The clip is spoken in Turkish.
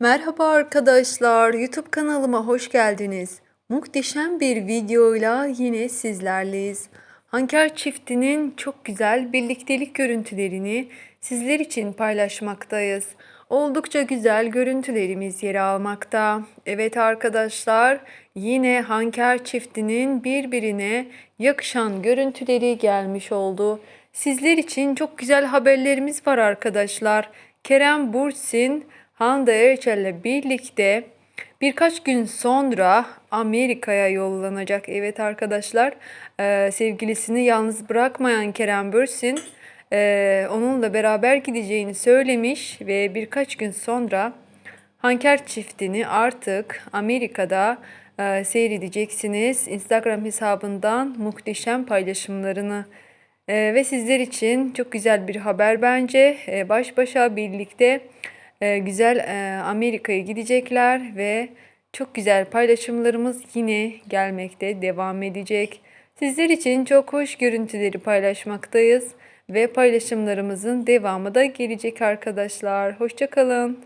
Merhaba arkadaşlar, YouTube kanalıma hoş geldiniz. Muhteşem bir videoyla yine sizlerleyiz. Hanker çiftinin çok güzel birliktelik görüntülerini sizler için paylaşmaktayız. Oldukça güzel görüntülerimiz yer almakta. Evet arkadaşlar, yine Hanker çiftinin birbirine yakışan görüntüleri gelmiş oldu. Sizler için çok güzel haberlerimiz var arkadaşlar. Kerem Bursin Hande Erçel'le birlikte birkaç gün sonra Amerika'ya yollanacak. Evet arkadaşlar eee, sevgilisini yalnız bırakmayan Kerem Bürsin eee, onunla beraber gideceğini söylemiş ve birkaç gün sonra Hanker çiftini artık Amerika'da eee, seyredeceksiniz. Instagram hesabından muhteşem paylaşımlarını ee, ve sizler için çok güzel bir haber bence. Ee, baş başa birlikte e, güzel e, Amerika'ya gidecekler ve çok güzel paylaşımlarımız yine gelmekte devam edecek. Sizler için çok hoş görüntüleri paylaşmaktayız ve paylaşımlarımızın devamı da gelecek arkadaşlar. Hoşçakalın.